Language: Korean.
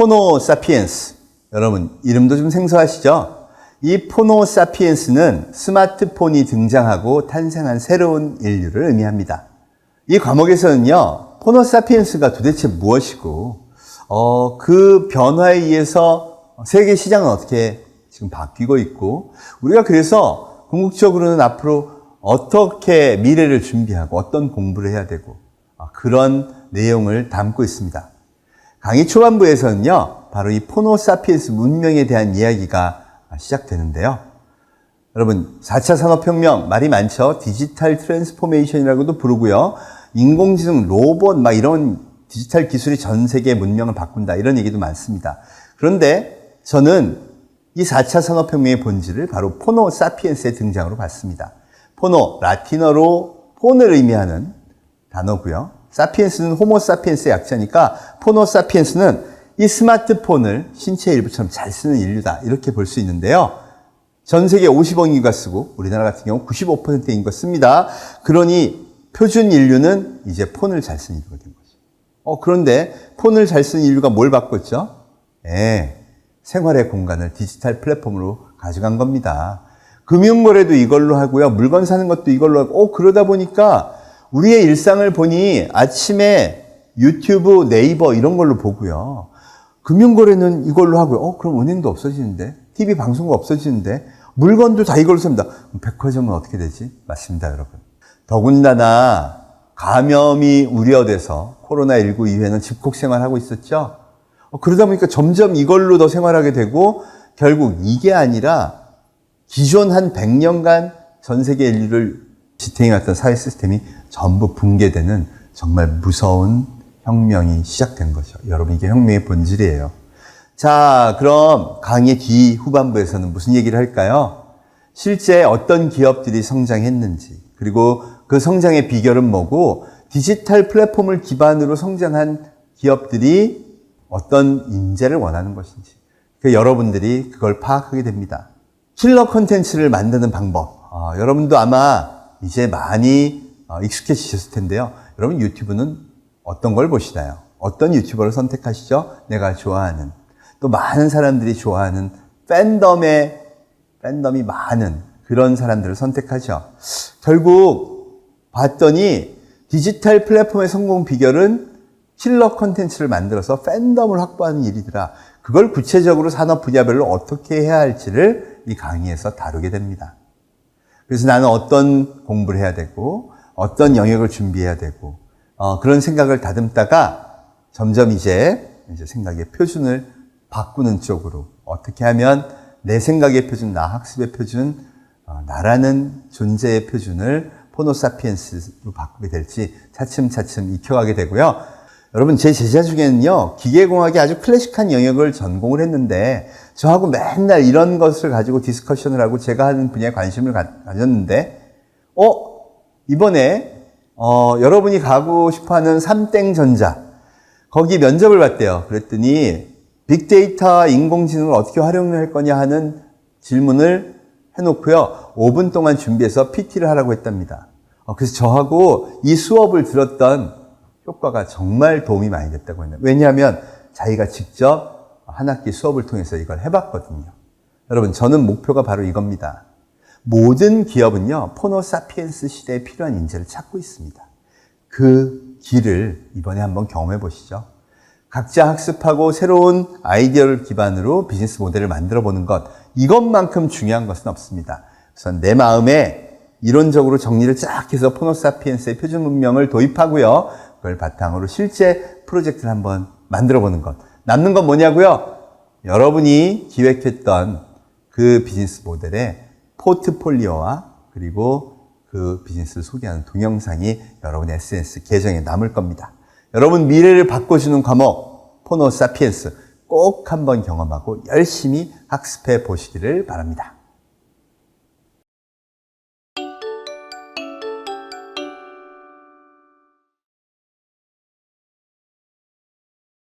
포노 사피엔스. 여러분, 이름도 좀 생소하시죠? 이 포노 사피엔스는 스마트폰이 등장하고 탄생한 새로운 인류를 의미합니다. 이 과목에서는요, 포노 사피엔스가 도대체 무엇이고, 어, 그 변화에 의해서 세계 시장은 어떻게 지금 바뀌고 있고, 우리가 그래서 궁극적으로는 앞으로 어떻게 미래를 준비하고 어떤 공부를 해야 되고, 어, 그런 내용을 담고 있습니다. 강의 초반부에서는요, 바로 이 포노사피엔스 문명에 대한 이야기가 시작되는데요. 여러분, 4차 산업혁명, 말이 많죠? 디지털 트랜스포메이션이라고도 부르고요. 인공지능, 로봇, 막 이런 디지털 기술이 전 세계 문명을 바꾼다. 이런 얘기도 많습니다. 그런데 저는 이 4차 산업혁명의 본질을 바로 포노 사피엔스의 등장으로 봤습니다. 포노, 라틴어로 폰을 의미하는 단어고요. 사피엔스는 호모 사피엔스의 약자니까 포노 사피엔스는 이 스마트폰을 신체의 일부처럼 잘 쓰는 인류다. 이렇게 볼 수 있는데요. 전 세계 50억 인구가 쓰고 우리나라 같은 경우 95%의 인구가 씁니다. 그러니 표준 인류는 이제 폰을 잘 쓰는 인류가 된 거죠. 어, 그런데 폰을 잘 쓰는 인류가 뭘 바꿨죠? 예, 생활의 공간을 디지털 플랫폼으로 가져간 겁니다. 금융거래도 이걸로 하고요. 물건 사는 것도 이걸로 하고, 어, 그러다 보니까 우리의 일상을 보니 아침에 유튜브, 네이버 이런 걸로 보고요. 금융거래는 이걸로 하고요. 어, 그럼 은행도 없어지는데? TV 방송국 없어지는데? 물건도 다 이걸로 삽니다. 백화점은 어떻게 되지? 맞습니다, 여러분. 더군다나 감염이 우려돼서 코로나19 이후에는 집콕 생활하고 있었죠? 어, 그러다 보니까 점점 이걸로 더 생활하게 되고 결국 이게 아니라 기존 한 100년간 전 세계 인류를 지탱해 왔던 사회 시스템이 전부 붕괴되는 정말 무서운 혁명이 시작된 거죠. 여러분, 이게 혁명의 본질이에요. 자, 그럼 강의 뒤 후반부에서는 무슨 얘기를 할까요? 실제 어떤 기업들이 성장했는지, 그리고 그 성장의 비결은 뭐고, 디지털 플랫폼을 기반으로 성장한 기업들이 어떤 인재를 원하는 것인지, 그 여러분들이 그걸 파악하게 됩니다. 킬러 콘텐츠를 만드는 방법. 어, 여러분도 아마 이제 많이 어, 익숙해지셨을 텐데요. 여러분 유튜브는 어떤 걸 보시나요? 어떤 유튜버를 선택하시죠? 내가 좋아하는. 또 많은 사람들이 좋아하는 팬덤의, 팬덤이 많은 그런 사람들을 선택하죠. 결국 봤더니 디지털 플랫폼의 성공 비결은 킬러 콘텐츠를 만들어서 팬덤을 확보하는 일이더라. 그걸 구체적으로 산업 분야별로 어떻게 해야 할지를 이 강의에서 다루게 됩니다. 그래서 나는 어떤 공부를 해야 되고, 어떤 영역을 준비해야 되고, 어, 그런 생각을 다듬다가 점점 이제, 이제 생각의 표준을 바꾸는 쪽으로 어떻게 하면 내 생각의 표준, 나 학습의 표준, 어, 나라는 존재의 표준을 포노사피엔스로 바꾸게 될지 차츰차츰 익혀가게 되고요. 여러분, 제 제자 중에는요, 기계공학이 아주 클래식한 영역을 전공을 했는데, 저하고 맨날 이런 것을 가지고 디스커션을 하고 제가 하는 분야에 관심을 가, 가졌는데, 어, 이번에, 어, 여러분이 가고 싶어 하는 삼땡전자, 거기 면접을 봤대요. 그랬더니, 빅데이터와 인공지능을 어떻게 활용할 거냐 하는 질문을 해놓고요. 5분 동안 준비해서 PT를 하라고 했답니다. 어, 그래서 저하고 이 수업을 들었던 효과가 정말 도움이 많이 됐다고 했네요. 왜냐하면 자기가 직접 한 학기 수업을 통해서 이걸 해봤거든요. 여러분, 저는 목표가 바로 이겁니다. 모든 기업은요, 포노사피엔스 시대에 필요한 인재를 찾고 있습니다. 그 길을 이번에 한번 경험해 보시죠. 각자 학습하고 새로운 아이디어를 기반으로 비즈니스 모델을 만들어 보는 것, 이것만큼 중요한 것은 없습니다. 그래서 내 마음에 이론적으로 정리를 쫙 해서 포노사피엔스의 표준 문명을 도입하고요. 그걸 바탕으로 실제 프로젝트를 한번 만들어 보는 것. 남는 건 뭐냐고요? 여러분이 기획했던 그 비즈니스 모델의 포트폴리오와 그리고 그 비즈니스를 소개하는 동영상이 여러분의 SNS 계정에 남을 겁니다. 여러분 미래를 바꿔주는 과목 포노 사피엔스 꼭 한번 경험하고 열심히 학습해 보시기를 바랍니다.